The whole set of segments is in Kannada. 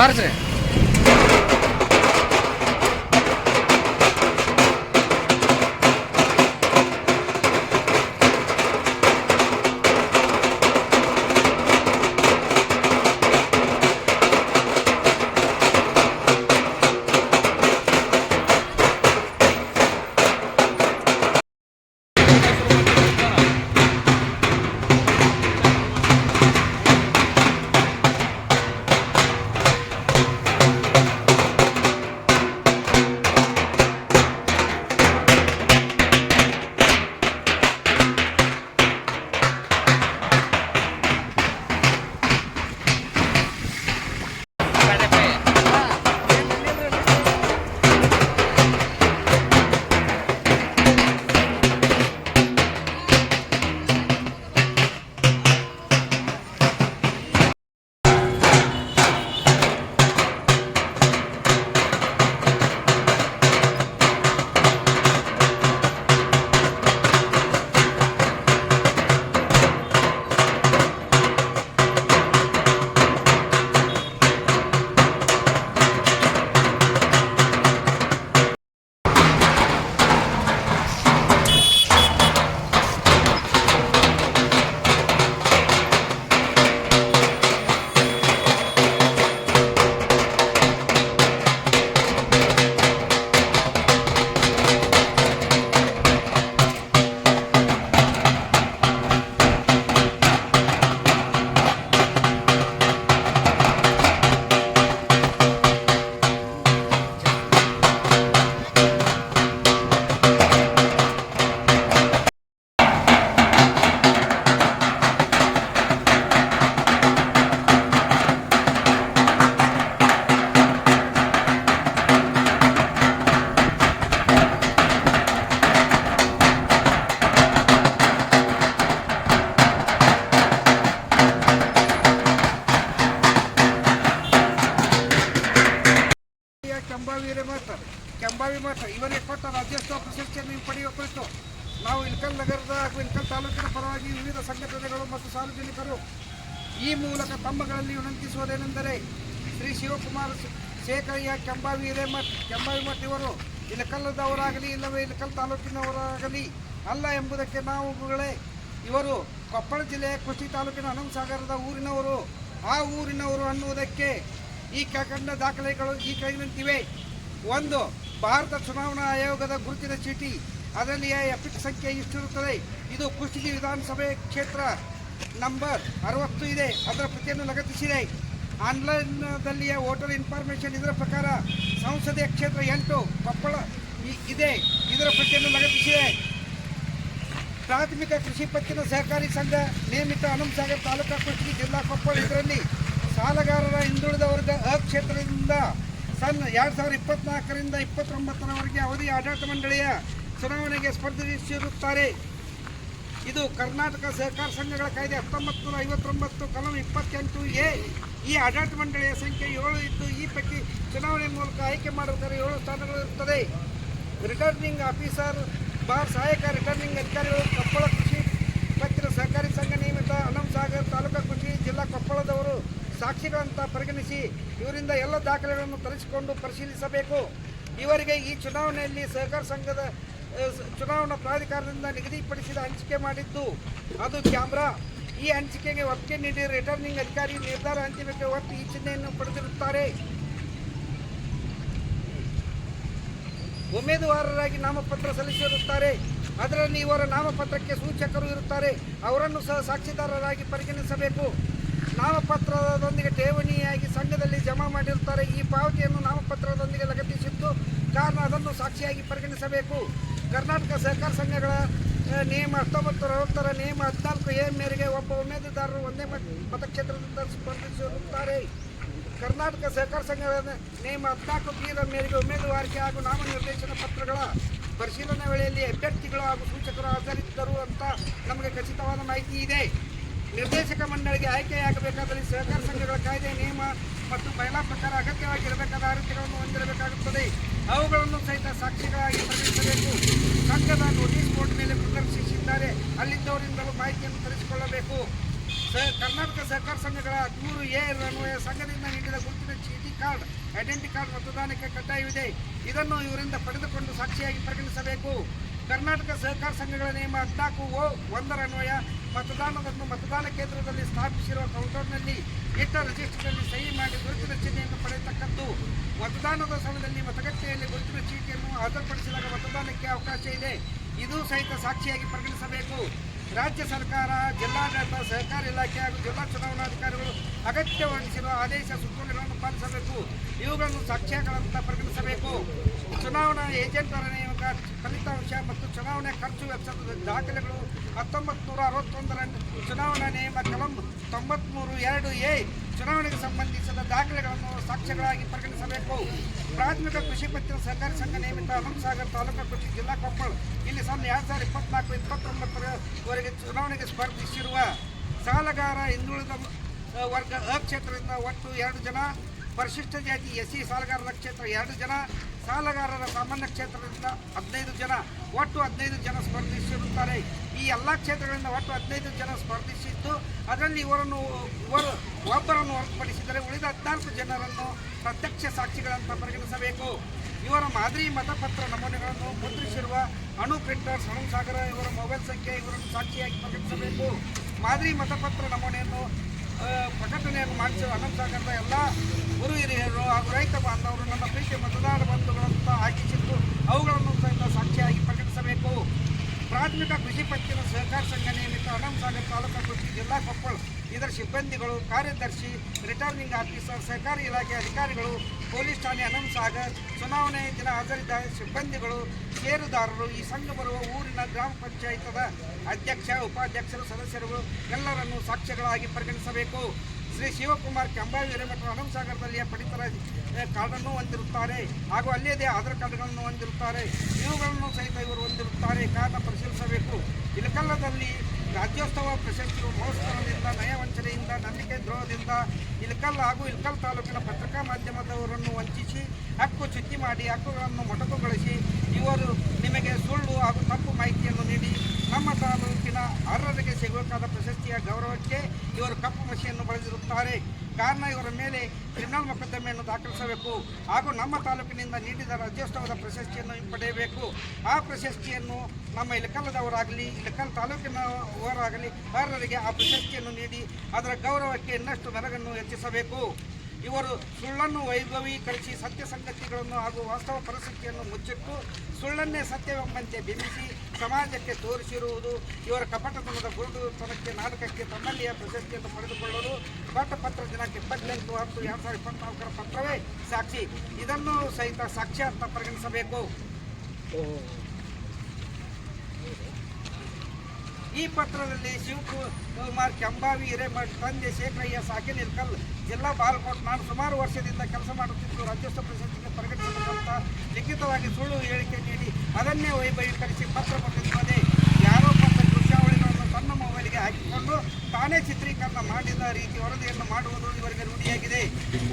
ಬಾರಿಸ್ರಿ ಕೆಂಬಾವಿ ಕೆಂಬಾವಿ ಮಾತ್ರ. ಇವರಿಗೆ ಕೊಟ್ಟ ರಾಜ್ಯೋತ್ಸವ ಪ್ರಶಸ್ತಿಯನ್ನು ಪಡೆಯುವ ಕುರಿತು ನಾವು ಇಲ್ಕಲ್ ನಗರದ ಹಾಗೂ ಇಲ್ಕಲ್ ತಾಲೂಕಿನ ಪರವಾಗಿ ವಿವಿಧ ಸಂಘಟನೆಗಳು ಮತ್ತು ಸಾರ್ವಜನಿಕರು ಈ ಮೂಲಕ ತಮ್ಮಗಳಲ್ಲಿ ವಿನಂತಿಸುವುದೇನೆಂದರೆ ಶ್ರೀ ಶಿವಕುಮಾರ್ ಶೇಖರಯ್ಯ ಕೆಂಬಾವಿ ಹಿರೇಮಠ್ ಕೆಂಬಾವಿ ಮಠ ಇವರು ಇಲಕಲ್ಲದವರಾಗಲಿ ಇಲ್ಲವೇ ಇಲಕಲ್ ತಾಲೂಕಿನವರಾಗಲಿ ಅಲ್ಲ ಎಂಬುದಕ್ಕೆ ನಾವುಗಳೇ ಇವರು ಕೊಪ್ಪಳ ಜಿಲ್ಲೆಯ ಕುಷ್ಟಿ ತಾಲೂಕಿನ ಅನಂತಸಾಗರದ ಊರಿನವರು. ಆ ಊರಿನವರು ಅನ್ನುವುದಕ್ಕೆ ಈ ಕೆಳಕಂಡ ದಾಖಲೆಗಳು ಈ ಕೆಳಗಿನಂತಿವೆ ಒಂದು, ಭಾರತ ಚುನಾವಣಾ ಆಯೋಗದ ಗುರುತಿನ ಚೀಟಿ. ಅದರಲ್ಲಿ ಎಫಿಟ್ ಸಂಖ್ಯೆ ಇಷ್ಟಿರುತ್ತದೆ. ಇದು ಕುಷ್ಟಗಿ ವಿಧಾನಸಭೆ ಕ್ಷೇತ್ರ ನಂಬರ್ ಅರವತ್ತು ಇದೆ. ಅದರ ಪ್ರತಿಯನ್ನು ಲಗತ್ತಿಸಿದೆ. ಆನ್ಲೈನ್ನಲ್ಲಿಯ ವೋಟರ್ ಇನ್ಫಾರ್ಮೇಷನ್ ಇದರ ಪ್ರಕಾರ ಸಂಸದೀಯ ಕ್ಷೇತ್ರ ಎಂಟು, ಕೊಪ್ಪಳ ಇದೆ. ಇದರ ಪ್ರತಿಯನ್ನು ಲಗತ್ತಿಸಿದೆ. ಪ್ರಾಥಮಿಕ ಕೃಷಿ ಪತ್ತಿನ ಸಹಕಾರಿ ಸಂಘ, ನೇಮಿತ ಅನಂತಸಾಗರ್ ತಾಲೂಕಾ ಕುಷ್ಟಗಿ ಜಿಲ್ಲಾ ಕೊಪ್ಪಳ ಇದರಲ್ಲಿ ಸಾಲಗಾರರ ಹಿಂದುಳಿದ ವರ್ಗ ಅ ಕ್ಷೇತ್ರದಿಂದ ಸನ್ ಎರಡು ಸಾವಿರದ ಇಪ್ಪತ್ನಾಲ್ಕರಿಂದ ಇಪ್ಪತ್ತೊಂಬತ್ತರವರೆಗೆ ಅವಧಿ ಆಡಳಿತ ಮಂಡಳಿಯ ಚುನಾವಣೆಗೆ ಸ್ಪರ್ಧಿಸಿರುತ್ತಾರೆ ಇದು ಕರ್ನಾಟಕ ಸಹಕಾರ ಸಂಘಗಳ ಕಾಯ್ದೆ ಹತ್ತೊಂಬತ್ತು ನೂರ ಐವತ್ತೊಂಬತ್ತು ಕಲಂ ಇಪ್ಪತ್ತೆಂಟು ಎ ಈ ಆಡಳಿತ ಮಂಡಳಿಯ ಸಂಖ್ಯೆ ಏಳು ಇದ್ದು ಈ ಪೈಕಿ ಚುನಾವಣೆ ಮೂಲಕ ಆಯ್ಕೆ ಮಾಡುವುದರ ಏಳು ಸ್ಥಾನಗಳಿರುತ್ತದೆ. ರಿಟರ್ನಿಂಗ್ ಆಫೀಸರ್ ಬಾರ್ ಸಹಾಯಕ ರಿಟರ್ನಿಂಗ್ ಅಧಿಕಾರಿಗಳು ಕೊಪ್ಪಳ ಕೃಷಿ ಪತ್ತಿನ ಸಹಕಾರಿ ಸಂಘ ನಿಯಮಿತ ಅನಂತಸಾಗರ್ ತಾಲೂಕಾ ಕೃಷಿ ಜಿಲ್ಲಾ ಕೊಪ್ಪಳದವರು ಸಾಕ್ಷಿಗಳಂತ ಪರಿಗಣಿಸಿ ಇವರಿಂದ ಎಲ್ಲ ದಾಖಲೆಗಳನ್ನು ತರಿಸಿಕೊಂಡು ಪರಿಶೀಲಿಸಬೇಕು. ಇವರಿಗೆ ಈ ಚುನಾವಣೆಯಲ್ಲಿ ಸಹಕಾರ ಸಂಘದ ಚುನಾವಣಾ ಪ್ರಾಧಿಕಾರದಿಂದ ನಿಗದಿಪಡಿಸಿದ ಹಂಚಿಕೆ ಮಾಡಿದ್ದು, ಅದು ಕ್ಯಾಮ್ರಾ. ಈ ಹಂಚಿಕೆಗೆ ಒಪ್ಪಿಗೆ ನೀಡಿ ರಿಟರ್ನಿಂಗ್ ಅಧಿಕಾರಿ ನಿರ್ಧಾರ ಅಂತಿಮಕ್ಕೆ ಒಪ್ಪಿ ಈ ಚಿಹ್ನೆಯನ್ನು ಪಡೆದಿರುತ್ತಾರೆ. ಉಮೇದುವಾರರಾಗಿ ನಾಮಪತ್ರ ಸಲ್ಲಿಸಿರುತ್ತಾರೆ. ಅದರಲ್ಲಿ ಇವರ ನಾಮಪತ್ರಕ್ಕೆ ಸೂಚಕರು ಇರುತ್ತಾರೆ. ಅವರನ್ನು ಸಹ ಸಾಕ್ಷಿದಾರರಾಗಿ ಪರಿಗಣಿಸಬೇಕು. ನಾಮಪತ್ರದೊಂದಿಗೆ ಠೇವಣಿಯಾಗಿ ಸಂಘದಲ್ಲಿ ಜಮಾ ಮಾಡಿರುತ್ತಾರೆ. ಈ ಪಾವತಿಯನ್ನು ನಾಮಪತ್ರದೊಂದಿಗೆ ಲಗತ್ತಿಸಿದ್ದು ಕಾರಣ ಅದನ್ನು ಸಾಕ್ಷಿಯಾಗಿ ಪರಿಗಣಿಸಬೇಕು. ಕರ್ನಾಟಕ ಸಹಕಾರ ಸಂಘಗಳ ನಿಯಮ ಹತ್ತೊಂಬತ್ತು ಅರವತ್ತರ ನಿಯಮ ಹದಿನಾಲ್ಕು ಎ ಮೇರೆಗೆ ಒಬ್ಬ ಉಮೇದುದಾರರು ಒಂದೇ ಮತ- ಮತಕ್ಷೇತ್ರದಿಂದ ಸ್ಪರ್ಧಿಸಿರುತ್ತಾರೆ ಕರ್ನಾಟಕ ಸಹಕಾರ ಸಂಘದ ನಿಯಮ ಹದಿನಾಲ್ಕು ಬೀರ ಮೇರೆಗೆ ಉಮೇದುವಾರಿಕೆ ಹಾಗೂ ನಾಮನಿರ್ದೇಶನ ಪತ್ರಗಳ ಪರಿಶೀಲನೆ ವೇಳೆಯಲ್ಲಿ ಅಭ್ಯರ್ಥಿಗಳು ಹಾಗೂ ಸೂಚಕರು ಹಾಜರಿದ್ದರು ಅಂತ ನಮಗೆ ಖಚಿತವಾದ ಮಾಹಿತಿ ಇದೆ. ನಿರ್ದೇಶಕ ಮಂಡಳಿಗೆ ಆಯ್ಕೆಯಾಗಬೇಕಾದಲ್ಲಿ ಸಹಕಾರ ಸಂಘಗಳ ಕಾಯ್ದೆ, ನಿಯಮ ಮತ್ತು ಮಹಿಳಾ ಪ್ರಕಾರ ಅಗತ್ಯವಾಗಿರಬೇಕಾದ ಅರ್ಹತೆಗಳನ್ನು ಹೊಂದಿರಬೇಕಾಗುತ್ತದೆ. ಅವುಗಳನ್ನು ಸಹಿತ ಸಾಕ್ಷಿಗಳಾಗಿ ಪ್ರಕಟಿಸಬೇಕು. ಸಂಘದ ನೋಟಿಸ್ ಬೋರ್ಡ್ ಮೇಲೆ ಪ್ರದರ್ಶಿಸಿದ್ದಾರೆ. ಅಲ್ಲಿದ್ದವರಿಂದಲೂ ಮಾಹಿತಿಯನ್ನು ತರಿಸಿಕೊಳ್ಳಬೇಕು ಕರ್ನಾಟಕ ಸಹಕಾರ ಸಂಘಗಳ ಹದಿಮೂರು ಎ ಅನ್ವಯ ಸಂಘದಿಂದ ನೀಡಿದ ಗುರುತಿನ ಚೀಟಿ ಕಾರ್ಡ್, ಐಡೆಂಟಿ ಕಾರ್ಡ್ ಮತದಾನಕ್ಕೆ ಕಡ್ಡಾಯವಿದೆ. ಇದನ್ನು ಇವರಿಂದ ಪಡೆದುಕೊಂಡು ಸಾಕ್ಷಿಯಾಗಿ ಪರಿಗಣಿಸಬೇಕು ಕರ್ನಾಟಕ ಸಹಕಾರ ಸಂಘಗಳ ನಿಯಮ ಹದಿನಾಲ್ಕು ಓ ಒಂದರ ಅನ್ವಯ ಮತದಾನವನ್ನು ಮತದಾನ ಕೇಂದ್ರದಲ್ಲಿ ಸ್ಥಾಪಿಸಿರುವ ಕೌಂಟರ್ನಲ್ಲಿ ಇಟ್ಟ ರಿಜಿಸ್ಟರ್ನಲ್ಲಿ ಸಹಿ ಮಾಡಿ ಗುರುತಿನ ಚೀಟಿಯನ್ನು ಪಡೆಯತಕ್ಕದ್ದು. ಮತದಾನದ ಸಮಯದಲ್ಲಿ ಮತಗಟ್ಟೆಯಲ್ಲಿ ಗುರುತಿನ ಚೀಟಿಯನ್ನು ಹಾಜರುಪಡಿಸಿದಾಗ ಮತದಾನಕ್ಕೆ ಅವಕಾಶ ಇದೆ. ಇದು ಸಹಿತ ಸಾಕ್ಷಿಯಾಗಿ ಪರಿಗಣಿಸಬೇಕು. ರಾಜ್ಯ ಸರ್ಕಾರ, ಜಿಲ್ಲಾಡಳಿತ, ಸಹಕಾರ ಇಲಾಖೆ ಹಾಗೂ ಜಿಲ್ಲಾ ಚುನಾವಣಾಧಿಕಾರಿಗಳು ಅಗತ್ಯವಾಗಿಸಿರುವ ಆದೇಶ ಸುತ್ತೋಲೆಗಳನ್ನು ಪಾಲಿಸಬೇಕು. ಇವುಗಳನ್ನು ಸಾಕ್ಷ್ಯಗಳಂತ ಪರಿಗಣಿಸಬೇಕು. ಚುನಾವಣಾ ಏಜೆಂಟರ ಫಲಿತಾಂಶ ಮತ್ತು ಚುನಾವಣೆ ಖರ್ಚು ವೆಚ್ಚದ ದಾಖಲೆಗಳು ಹತ್ತೊಂಬತ್ತು ನೂರ ಅರವತ್ತೊಂದರ ಚುನಾವಣಾ ನಿಯಮ ಕಲಂ ತೊಂಬತ್ತ್ಮೂರು ಎರಡು ಎ ಚುನಾವಣೆಗೆ ಸಂಬಂಧಿಸಿದ ದಾಖಲೆಗಳನ್ನು ಸಾಕ್ಷ್ಯಗಳಾಗಿ ಪರಿಗಣಿಸಬೇಕು. ಪ್ರಾಥಮಿಕ ಕೃಷಿ ಪತ್ತಿನ ಸಹಕಾರಿ ಸಂಘ ನೇಮಿತ ಅನಂತಸಾಗರ್ ತಾಲೂಕು ಕೃಷಿ ಜಿಲ್ಲಾ ಕೊಪ್ಪಳ. ಇಲ್ಲಿ ಸನ್ ಎರಡು ಸಾವಿರದ ಇಪ್ಪತ್ನಾಲ್ಕು ಇಪ್ಪತ್ತೊಂಬತ್ತರವರೆಗೆ ಚುನಾವಣೆಗೆ ಸ್ಪರ್ಧಿಸಿರುವ ಸಾಲಗಾರ ಹಿಂದುಳಿದ ವರ್ಗ ಕ್ಷೇತ್ರದಿಂದ ಒಟ್ಟು ಎರಡು ಜನ ಪರಿಶಿಷ್ಟ ಜಾತಿ ಎಸ್ ಸಿ ಸಾಲಗಾರರ ಕ್ಷೇತ್ರ ಎರಡು ಜನ, ಸಾಲಗಾರರ ಸಾಮಾನ್ಯ ಕ್ಷೇತ್ರದಿಂದ ಹದಿನೈದು ಜನ, ಒಟ್ಟು ಹದಿನೈದು ಜನ ಸ್ಪರ್ಧಿಸಿರುತ್ತಾರೆ. ಈ ಎಲ್ಲ ಕ್ಷೇತ್ರಗಳಿಂದ ಒಟ್ಟು ಹದಿನೈದು ಜನ ಸ್ಪರ್ಧಿಸಿದ್ದು, ಅದರಲ್ಲಿ ಇವರನ್ನು, ಇವರು ಒಬ್ಬರನ್ನು ಹೊರತುಪಡಿಸಿದರೆ ಉಳಿದ ಹದಿನಾಲ್ಕು ಜನರನ್ನು ಪ್ರತ್ಯಕ್ಷ ಸಾಕ್ಷಿಗಳಂತ ಪರಿಗಣಿಸಬೇಕು. ಇವರ ಮಾದರಿ ಮತಪತ್ರ ನಮೂನೆಗಳನ್ನು ಮುದ್ರಿಸಿರುವ ಅಣು ಪ್ರಿಂಟರ್ ಸಾಗರ, ಇವರ ಮೊಬೈಲ್ ಸಂಖ್ಯೆ, ಇವರನ್ನು ಸಾಕ್ಷಿಯಾಗಿ ಪರಿಗಣಿಸಬೇಕು. ಮಾದರಿ ಮತಪತ್ರ ನಮೂನೆಯನ್ನು ಪ್ರಕಟಣೆಯನ್ನು ಮಾಡಿಸಿರುವ ಅನಂತಸಾಗರದ ಎಲ್ಲ ಗುರು ಹಿರಿಯರು ಹಾಗೂ ರೈತ ಬಾಂಧವರು ನನ್ನ ಪ್ರೀತಿಯ ಮತದಾರ ಬಂಧುಗಳಂತ ಹಾಕಿಸಿದ್ದು ಅವುಗಳನ್ನು ಸಹಿತ ಸಾಕ್ಷಿಯಾಗಿ ಪ್ರಕಟಿಸಬೇಕು. ಪ್ರಾಥಮಿಕ ಕೃಷಿ ಪತ್ತಿನ ಸಹಕಾರ ಸಂಘ ಅನಂತಸಾಗರ ತಾಲೂಕು ಕೃಷಿ ಜಿಲ್ಲಾ ಕೊಪ್ಪಳ ಇದರ ಸಿಬ್ಬಂದಿಗಳು ಕಾರ್ಯದರ್ಶಿ ರಿಟರ್ನಿಂಗ್ ಆಫೀಸರ್ ಸಹಕಾರಿ ಇಲಾಖೆ ಅಧಿಕಾರಿಗಳು ಪೊಲೀಸ್ ಠಾಣೆ ಅನಂತಸಾಗರ್ ಚುನಾವಣೆ ದಿನ ಹಾಜರಿದ್ದ ಸಿಬ್ಬಂದಿಗಳು ಷೇರುದಾರರು ಈ ಸಂಘ ಬರುವ ಊರಿನ ಗ್ರಾಮ ಪಂಚಾಯತದ ಅಧ್ಯಕ್ಷ ಉಪಾಧ್ಯಕ್ಷರು ಸದಸ್ಯರುಗಳು ಎಲ್ಲರನ್ನು ಸಾಕ್ಷ್ಯಗಳಾಗಿ ಪರಿಗಣಿಸಬೇಕು ಶ್ರೀ ಶಿವಕುಮಾರ್ ಕೆಂಬಾವಿ ಹಿರೇಮಠ ಅನಂತಸಾಗರದಲ್ಲಿಯ ಪಡಿತರ ಕಾರ್ಡನ್ನು ಹೊಂದಿರುತ್ತಾರೆ ಹಾಗೂ ಅಲ್ಲದೇ ಆಧಾರ್ ಕಾರ್ಡ್ಗಳನ್ನು ಹೊಂದಿರುತ್ತಾರೆ ಇವುಗಳನ್ನು ಸಹಿತ ಇವರು ಹೊಂದಿರುತ್ತಾರೆ ಕಾರಣ ಪರಿಶೀಲಿಸಬೇಕು ಇಲಕಲ್ಲದಲ್ಲಿ ರಾಜ್ಯೋತ್ಸವ ಪ್ರಶಸ್ತಿಯು ಮಹೋತ್ಸವದಿಂದ ನಯವಂಚನೆಯಿಂದ, ನಂಬಿಕೆ ದ್ರೋಹದಿಂದ ಇಲ್ಕಲ್ ಹಾಗೂ ಇಲ್ಕಲ್ ತಾಲೂಕಿನ ಪತ್ರಿಕಾ ಮಾಧ್ಯಮದವರನ್ನು ವಂಚಿಸಿ, ಹಕ್ಕು ಚುಚ್ಚಿ ಮಾಡಿ, ಹಕ್ಕುಗಳನ್ನು ಮೊಟಕುಗೊಳಿಸಿ ಇವರು ನಿಮಗೆ ಸುಳ್ಳು ಹಾಗೂ ತಪ್ಪು ಮಾಹಿತಿಯನ್ನು ನೀಡಿ, ನಮ್ಮ ತಾಲೂಕಿನ ಅರ್ಹರಿಗೆ ಸಿಗಬೇಕಾದ ಪ್ರಶಸ್ತಿಯ ಗೌರವಕ್ಕೆ ಇವರು ಕಪ್ಪು ಮಸಿಯನ್ನು ಬಳಸಿರುತ್ತಾರೆ. ಕಾರಣ ಇವರ ಮೇಲೆ ಕ್ರಿಮಿನಲ್ ಮೊಕದ್ದಮೆಯನ್ನು ದಾಖಲಿಸಬೇಕು ಹಾಗೂ ನಮ್ಮ ತಾಲೂಕಿನಿಂದ ನೀಡಿದ ರಾಜ್ಯೋತ್ಸವದ ಪ್ರಶಸ್ತಿಯನ್ನು ಹಿಂಪಡೆಯಬೇಕು ಆ ಪ್ರಶಸ್ತಿಯನ್ನು ನಮ್ಮ ಇಲಕಲ್ಲದವರಾಗಲಿ ಇಲಕಲ್ ತಾಲೂಕಿನವರಾಗಲಿ ಅರ್ಹರಿಗೆ ಆ ಪ್ರಶಸ್ತಿಯನ್ನು ನೀಡಿ ಅದರ ಗೌರವಕ್ಕೆ ಇನ್ನಷ್ಟು ಮೆರಗನ್ನು ಹೆಚ್ಚಿಸಬೇಕು. ಇವರು ಸುಳ್ಳನ್ನು ವೈಭವೀಕರಿಸಿ ಸತ್ಯ ಸಂಗತಿಗಳನ್ನು ಹಾಗೂ ವಾಸ್ತವ ಪರಿಸ್ಥಿತಿಯನ್ನು ಮುಚ್ಚಿಟ್ಟು ಸುಳ್ಳನ್ನೇ ಸತ್ಯವೆಂಬಂತೆ ಬಿಂಬಿಸಿ ಸಮಾಜಕ್ಕೆ ತೋರಿಸಿರುವುದು ಇವರ ಕಪಟತನದ ಗುರುಡುತನಕ್ಕೆ ನಾಟಕಕ್ಕೆ ತಮ್ಮಲ್ಲಿಯ ಪ್ರಶಸ್ತಿಯನ್ನು ಪಡೆದುಕೊಳ್ಳಲು ಪತ್ರ ದಿನಾಂಕ ಇಪ್ಪತ್ತೆಂಟು ಹತ್ತು ಎರಡು ಸಾವಿರದ ಇಪ್ಪತ್ನಾಲ್ಕರ ಪತ್ರವೇ ಸಾಕ್ಷಿ. ಇದನ್ನು ಸಹಿತ ಸಾಕ್ಷ್ಯ ಅಂತ ಪರಿಗಣಿಸಬೇಕು. ಈ ಪತ್ರದಲ್ಲಿ ಶಿವಕುಮಾರ್ ಕೆಂಬಾವಿ, ಹಿರೇಮಠ, ತಂದೆ ಶೇಖರಯ್ಯ, ಸಾಕಿನ್ ಇಲ್ಕಲ್ ಜಿಲ್ಲಾ ಬಾಲಕೋಟ್ ನಾನು ಸುಮಾರು ವರ್ಷದಿಂದ ಕೆಲಸ ಮಾಡುತ್ತಿದ್ದು ರಾಜ್ಯೋತ್ಸವ ಪ್ರಶಸ್ತಿಗೆ ಪರಿಗಣಿಸಬೇಕಂತ ಲಿಖಿತವಾಗಿ ಸುಳ್ಳು ಹೇಳಿಕೆ ನೀಡಿ ಅದನ್ನೇ ವೈಭವೀಕರಿಸಿ ಪತ್ರ ಬರೆದಿರುತ್ತದೆ. ಹಾಕಿಕೊಂಡು ತಾನೇ ಚಿತ್ರೀಕರಣ ಮಾಡಿದ ರೀತಿ ವರದಿಯನ್ನು ಮಾಡುವುದು ಇವರಿಗೆ ರೂಢಿಯಾಗಿದೆ.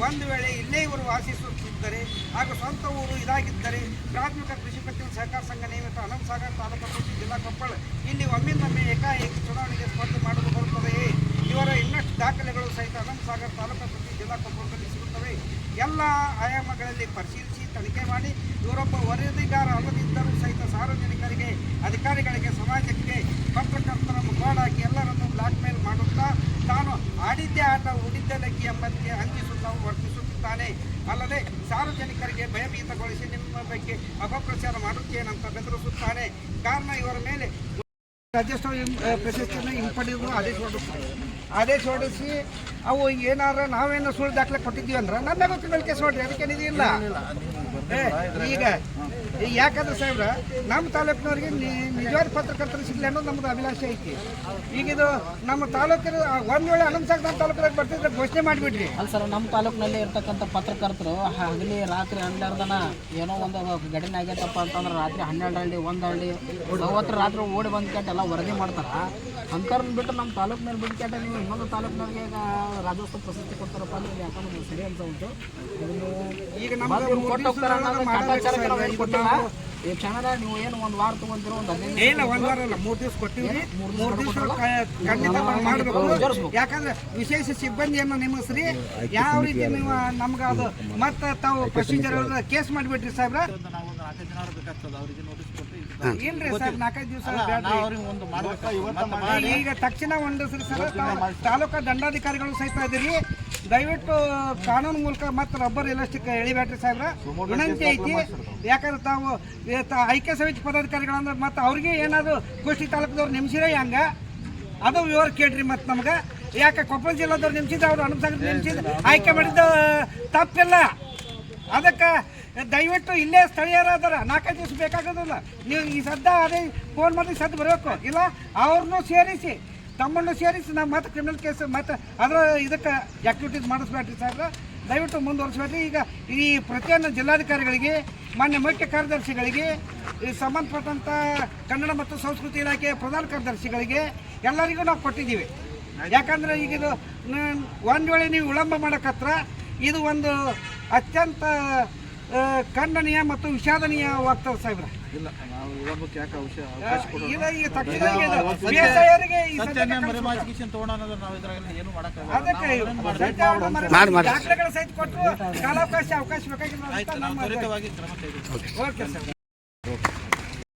ಒಂದು ವೇಳೆ ಇಲ್ಲೇ ಇವರು ವಾಸಿಸುತ್ತಿದ್ದರೆ ಹಾಗೂ ಸ್ವಂತ ಊರು ಇದಾಗಿದ್ದರೆ ಪ್ರಾಥಮಿಕ ಕೃಷಿ ಪತ್ತಿನ ಸಹಕಾರ ಸಂಘ ನಿಯಮಿತ ಅನಂತಸಾಗರ ತಾಲೂಕು ಕೃಷಿ ಜಿಲ್ಲಾ ಕೊಪ್ಪಳ ಇಲ್ಲಿ ಒಮ್ಮಿಂದೊಮ್ಮೆ ಏಕಾಏಕಿ ಚುನಾವಣೆಗೆ ಸ್ಪರ್ಧೆ ಮಾಡಲು ಬರುತ್ತದೆಯೇ? ಇವರ ಇನ್ನಷ್ಟು ದಾಖಲೆಗಳು ಸಹಿತ ಅನಂತಸಾಗರ ತಾಲೂಕು ಕೃಷಿ ಜಿಲ್ಲಾ ಕೊಪ್ಪಳದಲ್ಲಿ ಸಿಗುತ್ತವೆ. ಎಲ್ಲ ಆಯಾಮಗಳಲ್ಲಿ ಪರಿಶೀಲಿಸಿ ತನಿಖೆ ಮಾಡಿ ಇವರೊಬ್ಬ ವರದಿಗಾರ ಅಲ್ಲದಿದ್ದರೂ ಸಹಿತ ಸಾರ್ವಜನಿಕರಿಗೆ, ಅಧಿಕಾರಿಗಳಿಗೆ, ಸಮಾಜಕ್ಕೆ ಪತ್ರಕರ್ತರ ಮುಖಾಡಾಗಿ ಎಲ್ಲರನ್ನು ಬ್ಲಾಕ್ ಮೇಲ್ ಮಾಡುತ್ತಾ ತಾನು ಆಡಿದ್ದೇ ಆಟ ಉಡಿದ್ದೇ ಲಗ್ಗಿ ಎಂಬಂತೆ ಹಂಚಿಸುತ್ತಾ ವರ್ತಿಸುತ್ತಾನೆ ಅಲ್ಲದೆ ಸಾರ್ವಜನಿಕರಿಗೆ ಭಯಭೀತಗೊಳಿಸಿ ನಿಮ್ಮ ಬಗ್ಗೆ ಅಪಪ್ರಚಾರ ಮಾಡುತ್ತೇನಂತ ಬೆದರಿಸುತ್ತಾನೆ. ಕಾರಣ ಇವರ ಮೇಲೆ ರಾಜ್ಯೋತ್ಸವ ಪ್ರಶಸ್ತಿಯನ್ನು ಹಿಂಪಡೆದು ಆದೇಶ ಹೊರಡಿಸ್ತೀವಿ ಆದೇಶ ಹೊರಡಿಸಿ ಅವು ಏನಾರ ನಾವೇನೋ ಸುಳ್ಳು ದಾಖಲೆ ಕೊಟ್ಟಿದ್ದೀವಿ ಅಂದ್ರೆ ನನ್ನ ಕ್ರಿಮಿನಲ್ ಕೇಸ್ ನೋಡ್ರಿ ನಿಧಿ ಇಲ್ಲ ಈಗ ಯಾಕಂದ್ರೆ ಸಾಹೇಬ್ರ ನಮ್ಮ ತಾಲೂಕಿನವ್ರಿಗೆ ನಿಜವಾದ ಪತ್ರಕರ್ತರು ಸಿಗ್ಲಿ ಅನ್ನೋದು ನಮ್ದು ಅಭಿಲಾಷೆ ಐತಿ. ಈಗ ಇದು ನಮ್ಮ ತಾಲೂಕಿನ ಒಂದ್ ವೇಳೆ ಅನಂತಸಾಗ ನಮ್ಮ ತಾಲೂಕಿನಾಗ ಬರ್ತಿದ್ರೆ ಘೋಷಣೆ ಮಾಡಿಬಿಡ್ರಿ. ಅಲ್ಲ ಸರ್ ನಮ್ಮ ತಾಲೂಕಿನಲ್ಲಿ ಇರ್ತಕ್ಕಂಥ ಪತ್ರಕರ್ತರು ಹಗಲಿ ರಾತ್ರಿ ಹನ್ನೆರಡನ ಏನೋ ಒಂದು ಘಟನೆ ಆಗೈತಪ್ಪ ಅಂತಂದ್ರೆ ರಾತ್ರಿ ಹನ್ನೆರಡು ಹಳ್ಳಿ ಒಂದು ಹಳ್ಳಿ ಅವತ್ತು ರಾತ್ರಿ ಓಡಿ ಬಂದು ಕೆಟ್ಟ ಎಲ್ಲ ವರದಿ ಮಾಡ್ತಾರೆ. ಅಂಥವ್ರನ್ನ ಬಿಟ್ಟು ನಮ್ಮ ತಾಲೂಕಿನಲ್ಲಿ ಬಿಟ್ಟು ಕೆಟ್ಟ ನೀವು ಇನ್ನೊಂದು ತಾಲೂಕಿನವ್ರಿಗೆ ಈಗ ರಾಜ್ಯೋತ್ಸವ ಪ್ರಶಸ್ತಿ ಕೊಡ್ತಾರಪ್ಪ ಅಂದ್ರೆ ಯಾಕಂದ್ರೆ ಸರಿ ಅಂತ ಉಂಟು ಈಗ ನಮ್ಮ ಕೊಟ್ಟು ಹೋಗ್ತಾರ ಕೊಟ್ಟಿಲ್ಲ ಈ ಕ್ಷಣದ ನೀವು ಏನು ಒಂದು ವಾರ ತಗೊಂತೀರೋ ಒಂದು ಹದಿನೈದು ಇಲ್ಲ ಒಂದ್ ವಾರ ಅಲ್ಲ ಮೂರ್ ದಿವಸ ಕೊಟ್ಟಿವಿ ಮೂರ್ ದಿವಸ ಖಂಡಿತ ಮಾಡಬೇಕು. ಮಾಡ್ಬೇಕು ಯಾಕಂದ್ರೆ ವಿಶೇಷ ಸಿಬ್ಬಂದಿಯನ್ನು ನೇಮಿಸ್ರಿ. ಯಾವ ರೀತಿ ನೀವು ನಮ್ಗ ಅದು ಮತ್ತೆ ತಾವು ಪ್ರೊಸೀಜರ್ ಕೇಸ್ ಮಾಡಿಬಿಟ್ರಿ ಸಾಹೇಬ್ರ. ಇಲ್ರಿ ಸರ್ ನಾಲ್ಕೈದು ದಿವಸ ಈಗ ತಕ್ಷಣ ಒಂದು ಸರಿ ತಾಲೂಕಾ ದಂಡಾಧಿಕಾರಿಗಳು ಸಹಿತ ಇದ್ದೀರಿ. ದಯವಿಟ್ಟು ಕಾನೂನು ಮೂಲಕ ಮತ್ತೆ ರಬ್ಬರ್ ಎಲಾಸ್ಟಿಕ್ ಎಳಿಬೇಡ್ರಿ ಸಾಹೇಬ್ರ. ವಿನಂತಿ ಐತಿ. ಯಾಕಂದ್ರೆ ತಾವು ಐಕೆ ಐಕ್ಯ ಸಮಿತಿ ಪದಾಧಿಕಾರಿಗಳಂದ್ರೆ ಮತ್ತೆ ಅವ್ರಿಗೆ ಏನಾದ್ರು ಗೋಷ್ಠಿ ತಾಲೂಕದವ್ರು ನೆಮ್ಸಿರೇ ಹಂಗ? ಅದು ವಿವರ ಕೇಳ್ರಿ ಮತ್ತೆ ನಮ್ಗೆ. ಯಾಕೆ ಕೊಪ್ಪಳ ಜಿಲ್ಲಾದವ್ರು ನಿಮ್ಸಿದ್ರು ಅವ್ರು ಅನುಸಾರ ನಿಮ್ಸಿದ್ರು? ಆಯ್ಕೆ ಮಾಡಿದ ತಪ್ಪಿಲ್ಲ. ಅದಕ್ಕೆ ದಯವಿಟ್ಟು ಇಲ್ಲೇ ಸ್ಥಳೀಯರಾದಾರ ನಾಲ್ಕೈದು ದಿವಸ ಬೇಕಾಗೋದಿಲ್ಲ. ನೀವು ಈ ಸದ್ದ ಅದೇ ಫೋನ್ ಮಾಡಿ ಸದ್ದು ಬರಬೇಕು. ಇಲ್ಲ, ಅವ್ರನ್ನೂ ಸೇರಿಸಿ, ತಮ್ಮನ್ನು ಸೇರಿಸಿ ನಾವು ಮತ್ತೆ ಕ್ರಿಮಿನಲ್ ಕೇಸ್ ಮತ್ತೆ ಅದರ ಇದಕ್ಕೆ ಆಕ್ಟಿವಿಟೀಸ್ ಮಾಡಿಸ್ಬೇಡ್ರಿ ಸರ್ ದಯವಿಟ್ಟು ಮುಂದುವರಿಸ್ಬೇಡ್ರಿ. ಈಗ ಈ ಪ್ರತಿಯೊಂದು ಜಿಲ್ಲಾಧಿಕಾರಿಗಳಿಗೆ, ಮಾನ್ಯ ಮುಖ್ಯ ಕಾರ್ಯದರ್ಶಿಗಳಿಗೆ, ಈ ಸಂಬಂಧಪಟ್ಟಂಥ ಕನ್ನಡ ಮತ್ತು ಸಂಸ್ಕೃತಿ ಇಲಾಖೆ ಪ್ರಧಾನ ಕಾರ್ಯದರ್ಶಿಗಳಿಗೆ ಎಲ್ಲರಿಗೂ ನಾವು ಕೊಟ್ಟಿದ್ದೀವಿ. ಯಾಕಂದ್ರೆ ಈಗ ಇದು ಒಂದು ವೇಳೆ ನೀವು ವಿಳಂಬ ಮಾಡಕತ್ರ, ಇದು ಒಂದು ಅತ್ಯಂತ ಖಂಡನೀಯ ಮತ್ತು ವಿಷಾದನೀಯವಾಗ್ತದೆ ಸಾಹೇಬ್ರ. ಇಲ್ಲ ನಾವು ಯಾಕೆ ಅವಶ್ಯ ಇದು. ಈ ಮರೆಮಾಚಿಕೆಷನ್ ಅನ್ನೋದು ನಾವು ಇದ್ರಾಗ ಏನು ಮಾಡಕ್ಕಾಗಲ್ಲ. ಅದಕ್ಕೆ ಸತ್ಯವನ್ನು ಮರೆತು ದಾಖಲೆಗಳ ಸಹಿತ ಕೊಟ್ಟರು ಕಾಲಾವಕಾಶ ಅವಕಾಶ ಬೇಕಾಗಿಲ್ಲ ಅಂತ ನಮ್ಮ ತ್ವರಿತವಾಗಿ ಕ್ರಮ ತೆಗೆದುಕೊಳ್ಳಿ ಓಕೆ ಸರ್.